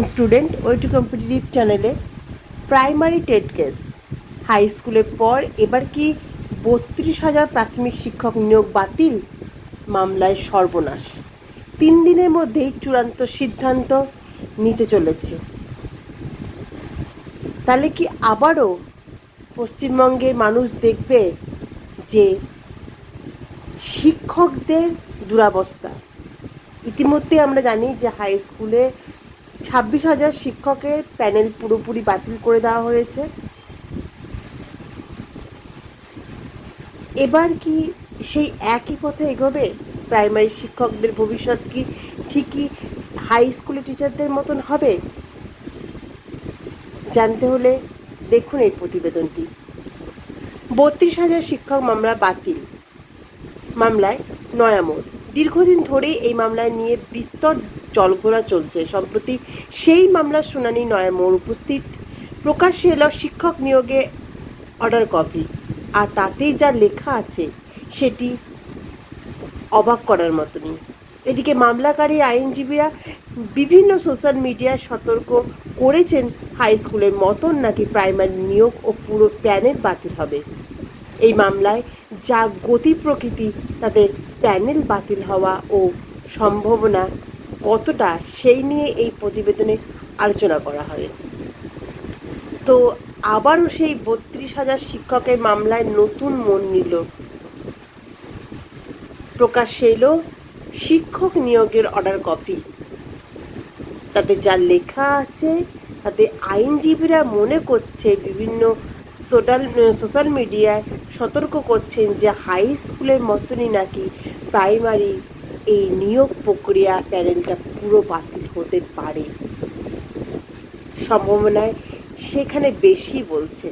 Student ওই to competitive চ্যানেলে primary TET case high স্কুলের পর এবার কি বত্রিশ হাজার প্রাথমিক শিক্ষক নিয়োগ বাতিল? মামলায় সর্বনাশ। তিন দিনের মধ্যেই চূড়ান্ত সিদ্ধান্ত নিতে চলেছে। তাহলে কি আবারও পশ্চিমবঙ্গের মানুষ দেখবে যে শিক্ষকদের দুরাবস্থা? ইতিমধ্যে আমরা জানি যে হাই স্কুলে ছাব্বিশ হাজার শিক্ষকের প্যানেল পুরোপুরি বাতিল করে দেওয়া হয়েছে। এবার কি সেই একই পথে এগোবে? প্রাইমারি শিক্ষকদের ভবিষ্যৎ কি ঠিকই হাই স্কুলের টিচারদের মতন হবে? জানতে হলে দেখুন এই প্রতিবেদনটি। বত্রিশ হাজার শিক্ষক মামলা বাতিল। মামলায় নয়ামোড় দীর্ঘদিন ধরেই এই মামলায় নিয়ে বিস্তর জলঘোলা চলছে। সম্প্রতি সেই মামলার শুনানি নয়ামোড় উপস্থিত। প্রকাশ্যে এলো শিক্ষক নিয়োগে অর্ডার কপি আর তাতেই যা লেখা আছে, সেটি অবাক করার মতনই। এদিকে মামলাকারী আইনজীবীরা বিভিন্ন সোশ্যাল মিডিয়ায় সতর্ক করেছেন হাই স্কুলের মতন নাকি প্রাইমারি নিয়োগ ও পুরো প্যানেল বাতিল হবে। এই মামলায় যা গতি প্রকৃতি, তাতে প্যানেল বাতিল হওয়া ও সম্ভাবনা কতটা সেই নিয়ে এই প্রতিবেদনে আলোচনা করা হয়। তো আবারও সেই বত্রিশ হাজার শিক্ষকের মামলায় নতুন মন নিল। প্রকাশ্যে এলো, শিক্ষক নিয়োগের অর্ডার কপি তাতে যা লেখা আছে, তাতে আইনজীবীরা মনে করছে, বিভিন্ন সোশ্যাল সোশ্যাল মিডিয়ায় সতর্ক করছেন যে হাই স্কুলের মতনই নাকি প্রাইমারি এই নিয়োগ প্রক্রিয়া প্যানেলটা পুরো বাতিল হতে পারে। সম্ভাবনায় সেখানে বেশি বলছে।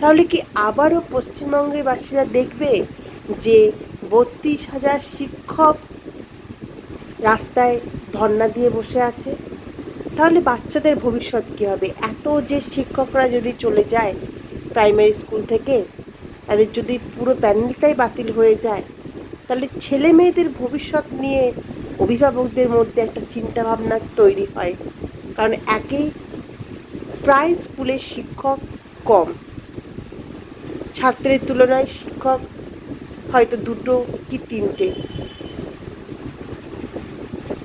তাহলে কি আবারও পশ্চিমবঙ্গের বাসীরা দেখবে যে বত্রিশ হাজার শিক্ষক রাস্তায় ধর্না দিয়ে বসে আছে? তাহলে বাচ্চাদের ভবিষ্যৎ কী হবে? এত যে শিক্ষকরা যদি চলে যায় প্রাইমারি স্কুল থেকে, তাদের যদি পুরো প্যানেলটাই বাতিল হয়ে যায় তাহলে ছেলে মেয়েদের ভবিষ্যৎ নিয়ে অভিভাবকদের মধ্যে একটা চিন্তাভাবনা তৈরি হয়। কারণ একেই প্রায় স্কুলে শিক্ষক কম। ছাত্রের তুলনায় শিক্ষক হয়তো দুটো কি তিনটে।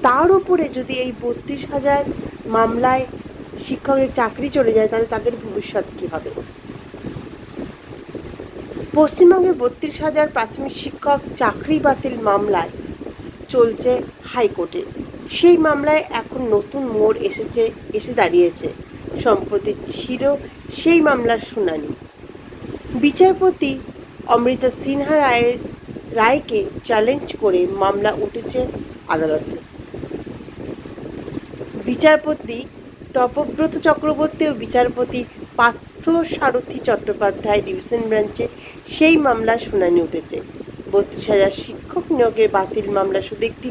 তার উপরে যদি এই বত্রিশ হাজার মামলায় শিক্ষকের চাকরি চলে যায়, তাহলে তাদের ভবিষ্যৎ কী হবে? পশ্চিমবঙ্গে বত্রিশ হাজার প্রাথমিক শিক্ষক চাকরি বাতিল মামলায় চলছে হাইকোর্টে। সেই মামলায় এখন নতুন মোড় এসেছে, এসে দাঁড়িয়েছে। সম্প্রতি ছিল সেই মামলার শুনানি। বিচারপতি অমৃতা সিনহা রায়ের, রায়কে চ্যালেঞ্জ করে মামলা উঠেছে আদালতে। বিচারপতি তপব্রত চক্রবর্তী ও বিচারপতি পার্থ সারথী চট্টোপাধ্যায় ডিভিশন ব্রাঞ্চে সেই মামলার শুনানি উঠেছে। বত্রিশ হাজার শিক্ষক নিয়োগের বাতিল মামলা শুধু একটি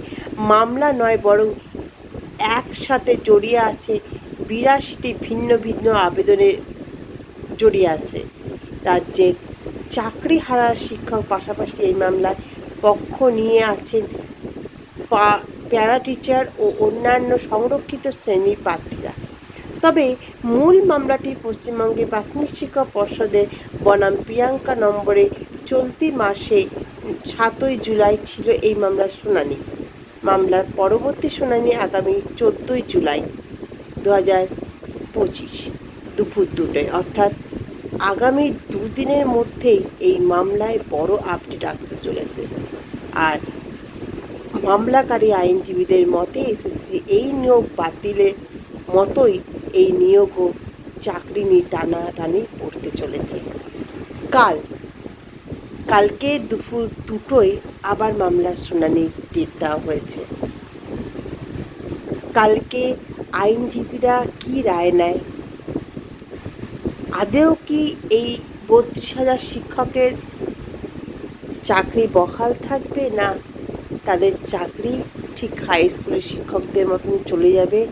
মামলা নয়, বরং একসাথে জড়িয়ে আছে বিরাশিটি ভিন্ন ভিন্ন আবেদনে জড়িয়ে আছে। রাজ্যের চাকরি হারার শিক্ষক পাশাপাশি এই মামলায় পক্ষ নিয়ে আছেন প্যারা টিচার ও অন্যান্য সংরক্ষিত শ্রেণির প্রার্থীরা। তবে মূল মামলাটি পশ্চিমবঙ্গে প্রাথমিক শিক্ষা পর্ষদের বনাম প্রিয়াঙ্কা নম্বরে চলতি মাসে সাতই জুলাই ছিল এই মামলার শুনানি। মামলার পরবর্তী শুনানি আগামী চোদ্দোই জুলাই দু হাজার পঁচিশ দুপুর দুটোয়। অর্থাৎ আগামী দুদিনের মধ্যেই এই মামলায় বড় আপডেট আসতে চলেছে। আর মামলাকারী আইনজীবীদের মতে এসএসসি এই নিয়োগ বাতিলের মতোই এই নিয়োগও চাকরি নিয়ে টানাটানি পড়তে চলেছে। কাল, কালকে দুপুর দুটোয় আবার মামলার শুনানি ডেট দেওয়া হয়েছে। কালকে আইনজীবীরা কি রায় নেয়? আদেও কি এই বত্রিশ হাজার শিক্ষকের চাকরি বহাল থাকবে না তাদের চাকরি ঠিক হাই স্কুলের শিক্ষকদের মতন চলে যাবে?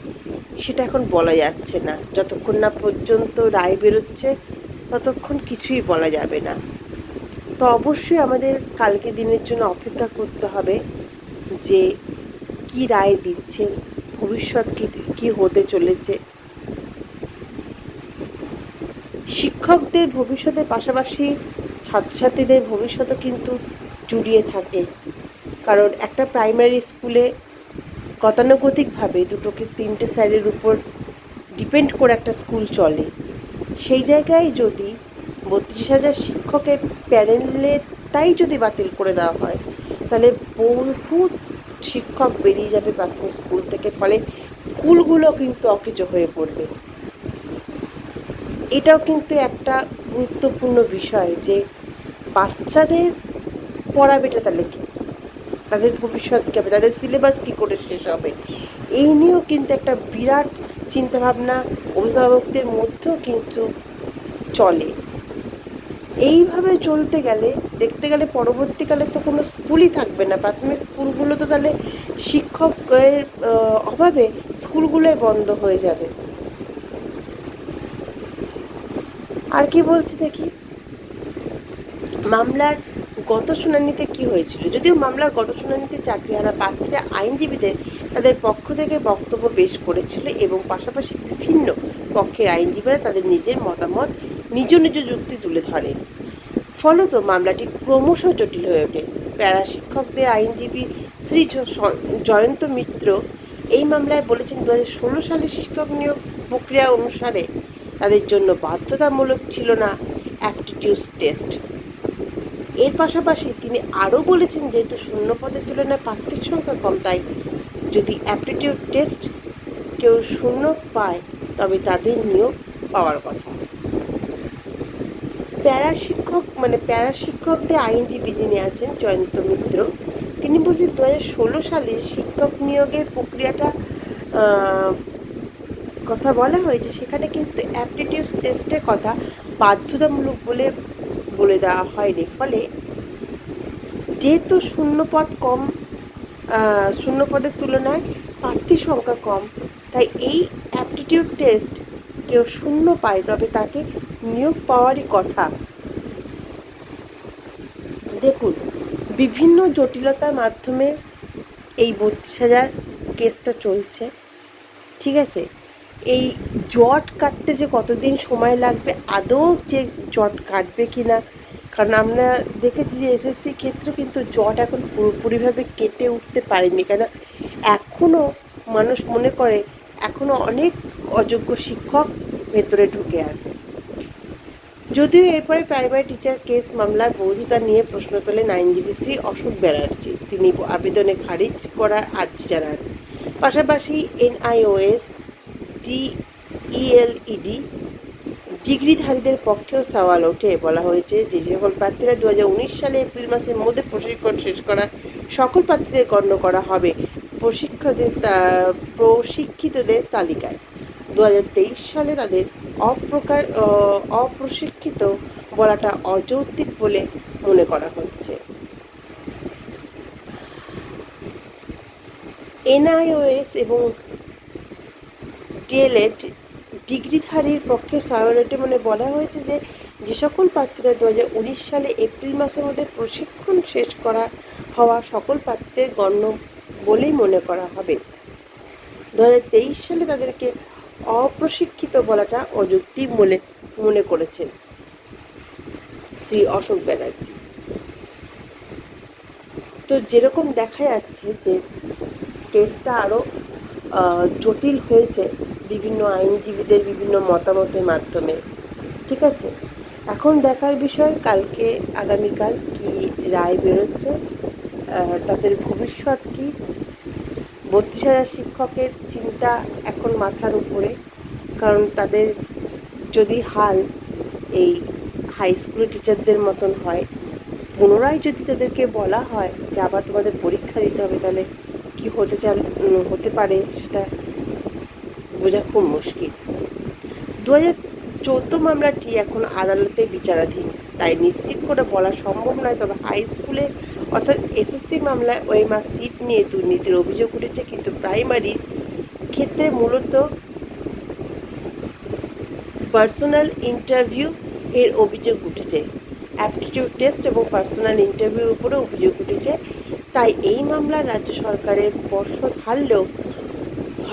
সেটা এখন বলা যাচ্ছে না। যতক্ষণ না পর্যন্ত রায় বেরোচ্ছে, ততক্ষণ কিছুই বলা যাবে না। তো অবশ্যই আমাদের কালকে দিনের জন্য অপেক্ষা করতে হবে যে কি রায় দিচ্ছেন ভবিষ্যৎ কি কি হতে চলেছে। শিক্ষকদের ভবিষ্যতের পাশাপাশি ছাত্রছাত্রীদের ভবিষ্যতও কিন্তু জুড়িয়ে থাকে। কারণ একটা প্রাইমারি স্কুলে গতানুগতিকভাবে দুটোকে তিনটে স্যারের উপর ডিপেন্ড করে একটা স্কুল চলে। সেই জায়গায় যদি বত্রিশ হাজার শিক্ষকের প্যানেলেরটাই যদি বাতিল করে দেওয়া হয়, তাহলে বহু শিক্ষক বেরিয়ে যাবে প্রাথমিক স্কুল থেকে, ফলে স্কুলগুলো কিন্তু অকেজো হয়ে পড়বে। এটাও কিন্তু একটা গুরুত্বপূর্ণ বিষয় যে বাচ্চাদের পড়াবেটা তাহলে কি? তাদের ভবিষ্যৎ কী হবে? তাদের সিলেবাস কী করে শেষ হবে? এই নিয়েও কিন্তু একটা বিরাট চিন্তাভাবনা অভিভাবকদের মধ্যেও কিন্তু চলে। এইভাবে চলতে গেলে, দেখতে গেলে পরবর্তীকালে তো কোনো স্কুলই থাকবে না। প্রাথমিক স্কুলগুলো তো তাহলে শিক্ষকের অভাবে স্কুলগুলোই বন্ধ হয়ে যাবে। আর কি বলছি দেখি? মামলার গত শুনানিতে কি হয়েছিল? যদিও মামলার গত শুনানিতে চাকরিহারা প্রার্থীরা আইনজীবীদের তাদের পক্ষ থেকে বক্তব্য পেশ করেছিল এবং পাশাপাশি বিভিন্ন পক্ষের আইনজীবীরা তাদের নিজের মতামত, নিজ নিজ যুক্তি তুলে ধরেন। ফলত মামলাটি ক্রমশ জটিল হয়ে ওঠে। প্যারা শিক্ষকদের আইনজীবী শ্রী জয়ন্ত মিত্র এই মামলায় বলেছেন দু হাজার ষোলো সালের শিক্ষক নিয়োগ প্রক্রিয়া অনুসারে তাদের জন্য বাধ্যতামূলক ছিল না, অ্যাপটিটিউড টেস্ট। এর পাশাপাশি তিনি আরও বলেছেন যেহেতু শূন্য পদের তুলনায় প্রার্থীর সংখ্যা কম, তাই যদি অ্যাপটিটিউড টেস্ট কেউ শূন্য পায়, তবে তাদের নিয়োগ পাওয়ার কথা। প্যারা শিক্ষক মানে প্যারা শিক্ষকদের আইনজীবী যিনি আছেন, জয়ন্ত মিত্র, তিনি বলছেন দু হাজার ষোলো সালে শিক্ষক নিয়োগের প্রক্রিয়াটা কথা বলা হয়েছে। সেখানে কিন্তু অ্যাপটিটিউড টেস্টের কথা বাধ্যতামূলক বলে বলে দেওয়া হয়নি। ফলে যেহেতু শূন্যপদ কম শূন্যপদের তুলনায় প্রার্থী সংখ্যা কম, তাই এই অ্যাপটিটিউড টেস্ট কেউ শূন্য পায়, তবে তাকে নিয়োগ পাওয়ারই কথা। দেখুন, বিভিন্ন জটিলতার মাধ্যমে এই বত্রিশ হাজার কেসটা চলছে, ঠিক আছে? এই জট কাটতে যে কতদিন সময় লাগবে, আদৌ যে জট কাটবে কি না কারণ আমরা দেখেছি যে এসএসসি ক্ষেত্রে কিন্তু জট এখন পুরোপুরিভাবে কেটে উঠতে পারেনি। কেন? এখনও মানুষ মনে করে এখনও অনেক অযোগ্য শিক্ষক ভেতরে ঢুকে আছে। যদিও এরপরে প্রাইমারি টিচার কেস মামলার বৈধতা নিয়ে প্রশ্ন তোলেন আইনজীবী শ্রী অশোক ব্যানার্জি। তিনি আবেদনে খারিজ করার আর্জি জানান। পাশাপাশি এনআইওএস ডিইএলইডি ডিগ্রিধারীদের পক্ষেও সওয়াল ওঠে। বলা হয়েছে যে সকল প্রার্থীরা দু হাজার উনিশ সালে এপ্রিল মাসের মধ্যে প্রশিক্ষণ শেষ করা, সকল প্রার্থীদের গণ্য করা হবে প্রশিক্ষকদের প্রশিক্ষিতদের তালিকায়। দু হাজার তেইশ সালে তাদের অপ্রকার অপ্রশিক্ষিত বলাটা অযৌক্তিক বলে মনে করা হচ্ছে। এনআইওএস এবং ডিএলএড ডিগ্রিধারীর পক্ষে সহায়তা মানে বলা হয়েছে যে যে সকল প্রার্থীরা দু হাজার উনিশ সালে এপ্রিল মাসের মধ্যে প্রশিক্ষণ শেষ করা হওয়া সকল প্রার্থীদের গণ্য বলেই মনে করা হবে। দু হাজার তেইশ সালে তাদেরকে অপ্রশিক্ষিত বলাটা অযৌক্তিক বলে মনে করেছেন শ্রী অশোক ব্যানার্জি। তো যেরকম দেখা যাচ্ছে যে কেসটা আরও জটিল হয়েছে বিভিন্ন আইনজীবীদের বিভিন্ন মতামতের মাধ্যমে, ঠিক আছে? এখন দেখার বিষয়, কালকে, আগামীকাল কি রায় বেরোচ্ছে? তাদের ভবিষ্যৎ কি? বত্রিশ হাজার শিক্ষকের চিন্তা এখন মাথার উপরে, কারণ তাদের যদি হাল এই হাই স্কুলের টিচারদের মতন হয়, পুনরায় যদি তাদেরকে বলা হয় যে আবার তোমাদের পরীক্ষা দিতে হবে, তাহলে কী হতে চাল হতে পারে সেটা বোঝা খুব মুশকিল। দু হাজার চোদ্দ মামলাটি এখন আদালতে বিচারাধীন, তাই নিশ্চিত করে বলা সম্ভব নয়, তবে হাই স্কুলে অর্থাৎ এসএসসি মামলায় ওএমআর সিট নিয়ে দুর্নীতির অভিযোগ উঠেছে, কিন্তু প্রাইমারির ক্ষেত্রে মূলত পার্সোনাল ইন্টারভিউ এর অভিযোগ উঠেছে। অ্যাপটিটিউড টেস্ট এবং পার্সোনাল ইন্টারভিউর উপরে অভিযোগ উঠেছে, তাই এই মামলা রাজ্য সরকারের পর্ষদ হারলেও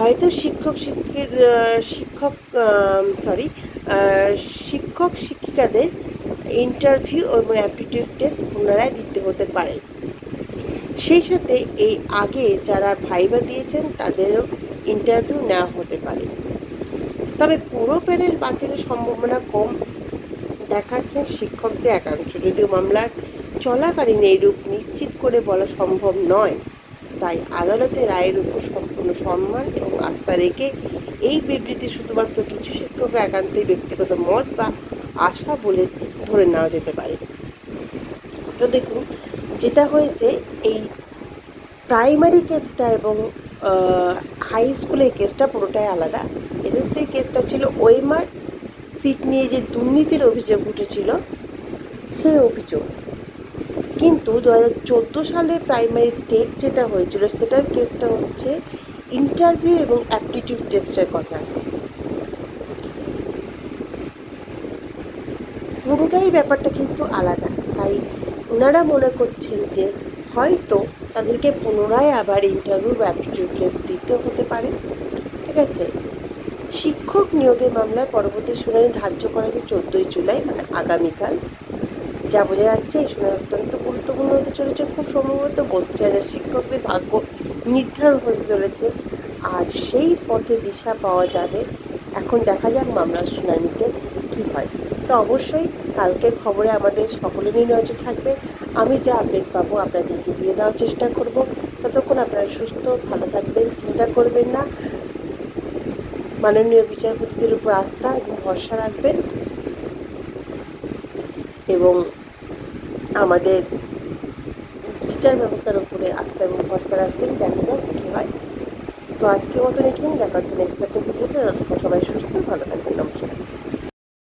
হয়তো শিক্ষক শিক্ষিক শিক্ষক সরি শিক্ষক শিক্ষিকাদের ইন্টারভিউ এবং অ্যাপটিটিউড টেস্ট পুনরায় দিতে হতে পারে। সেই সাথে এই আগে যারা ভাইবা দিয়েছেন তাদেরও ইন্টারভিউ নেওয়া হতে পারে। তবে পুরো প্যানেল বাতিলের সম্ভাবনা কম দেখাচ্ছেন শিক্ষকদের একাংশ। যদিও মামলার চলাকালীন এই রূপ নিশ্চিত করে বলা সম্ভব নয়। তাই আদালতের রায়ের উপর সম্পূর্ণ সম্মান এবং আস্থা রেখে এই বিবৃতি শুধুমাত্র কিছু শিক্ষক একান্তই ব্যক্তিগত মত বা আশা বলে ধরে নেওয়া যেতে পারে। তো দেখুন, যেটা হয়েছে, এই প্রাইমারি কেসটা এবং হাই স্কুলের কেসটা পুরোটাই আলাদা। এসএসসি কেসটা ছিল ওয়েমার। সিট নিয়ে যে দুর্নীতির অভিযোগ উঠেছিল, সেই অভিযোগ। কিন্তু দু হাজার চোদ্দ সালে প্রাইমারি টেট যেটা হয়েছিল, সেটার কেসটা হচ্ছে ইন্টারভিউ এবং অ্যাপটিটিউড টেস্টের কথা। পুরোটাই ব্যাপারটা কিন্তু আলাদা। তাই ওনারা মনে করছেন যে হয়তো তাদেরকে পুনরায় আবার ইন্টারভিউ বা অ্যাপটিটিউড টেস্ট দিতে হতে পারে। ঠিক আছে? শিক্ষক নিয়োগের মামলায় পরবর্তী শুনানি ধার্য করা হয়েছে চোদ্দোই জুলাই মানে আগামীকাল। যা বোঝা যাচ্ছে, এই শুনানি অত্যন্ত গুরুত্বপূর্ণ হতে চলেছে। খুব সম্ভবত বত্রিশ হাজার শিক্ষকদের ভাগ্য নির্ধারণ হতে চলেছে। আর সেই পথে দিশা পাওয়া যাবে। এখন দেখা যাক মামলার শুনানিতে কী হয়। তো অবশ্যই কালকের খবরে আমাদের সকলেরই নজর থাকবে। আমি যা আপডেট পাবো আপনাদেরকে দিয়ে দেওয়ার চেষ্টা করব। ততক্ষণ আপনারা সুস্থ, ভালো থাকবেন, চিন্তা করবেন না। মাননীয় বিচারপতিদের উপর আস্থা এবং ভরসা রাখবেন। এবং আমাদের বিচার ব্যবস্থার উপরে আস্থা এবং ভরসা রাখবেন, দেখা যাক কী হয়। তো আজকে মতন এখানে দেখার জন্য এক্সট্রা একটা ভিডিওতে ততক্ষণ সবাই সুস্থ, ভালো থাকবেন, নমস্কার।